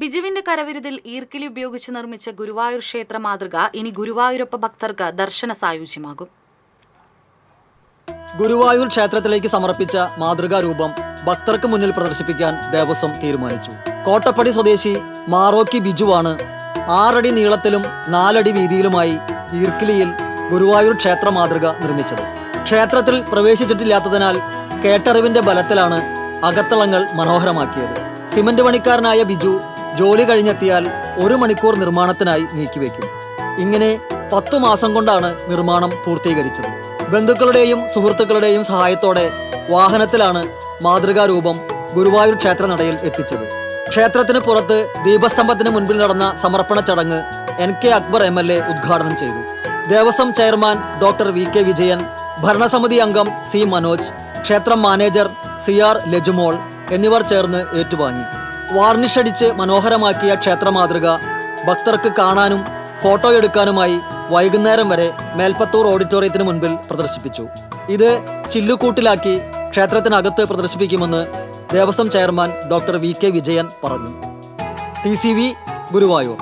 ബിജുവിന്റെ കരവിരുതിൽ ഈർക്കിലി ഉപയോഗിച്ച് നിർമ്മിച്ച ഗുരുവായൂർ ക്ഷേത്ര മാതൃക ഇനി ഗുരുവായൂരപ്പ ഭക്തർക്ക് ദർശന സായുജ്യമാകും. ഗുരുവായൂർ ക്ഷേത്രത്തിലേക്ക് സമർപ്പിച്ച മാതൃകാ രൂപം ഭക്തർക്ക് മുന്നിൽ പ്രദർശിപ്പിക്കാൻ ദേവസ്വം തീരുമാനിച്ചു. കോട്ടപ്പടി സ്വദേശി മാറോക്കി ബിജുവാണ് ആറടി നീളത്തിലും നാലടി വീതിയിലുമായി ഈർക്കിലിയിൽ ഗുരുവായൂർ ക്ഷേത്ര മാതൃക നിർമ്മിച്ചത്. ക്ഷേത്രത്തിൽ പ്രവേശിച്ചിട്ടില്ലാത്തതിനാൽ കേട്ടറിവിന്റെ ബലത്തിലാണ് അകത്തളങ്ങൾ മനോഹരമാക്കിയത്. സിമന്റ് പണിക്കാരനായ ബിജു ജോലി കഴിഞ്ഞെത്തിയാൽ ഒരു മണിക്കൂർ നിർമ്മാണത്തിനായി നീക്കിവെക്കും. ഇങ്ങനെ പത്തു മാസം കൊണ്ടാണ് നിർമ്മാണം പൂർത്തീകരിച്ചത്. ബന്ധുക്കളുടെയും സുഹൃത്തുക്കളുടെയും സഹായത്തോടെ വാഹനത്തിലാണ് മാതൃകാരൂപം ഗുരുവായൂർ ക്ഷേത്ര നടയിൽ എത്തിച്ചത്. ക്ഷേത്രത്തിന് പുറത്ത് ദീപസ്തംഭത്തിന് മുൻപിൽ നടന്ന സമർപ്പണ ചടങ്ങ് N K Akbar M L A ഉദ്ഘാടനം ചെയ്തു. Devaswom chairman doctor V K Vijayan ഭരണസമിതി അംഗം സി മനോജ് ക്ഷേത്രം മാനേജർ സി ആർ ലജുമോൾ എന്നിവർ ചേർന്ന് ഏറ്റുവാങ്ങി. വാർണിഷ് അടിച്ച് മനോഹരമാക്കിയ ക്ഷേത്ര മാതൃക ഭക്തർക്ക് കാണാനും ഫോട്ടോ എടുക്കാനുമായി വൈകുന്നേരം വരെ മേൽപ്പത്തൂർ ഓഡിറ്റോറിയത്തിന് മുൻപിൽ പ്രദർശിപ്പിച്ചു. ഇത് ചില്ലുകൂട്ടിലാക്കി ക്ഷേത്രത്തിനകത്ത് പ്രദർശിപ്പിക്കുമെന്ന് Devaswom chairman doctor V K Vijayan പറഞ്ഞു. T C V Guruvayur.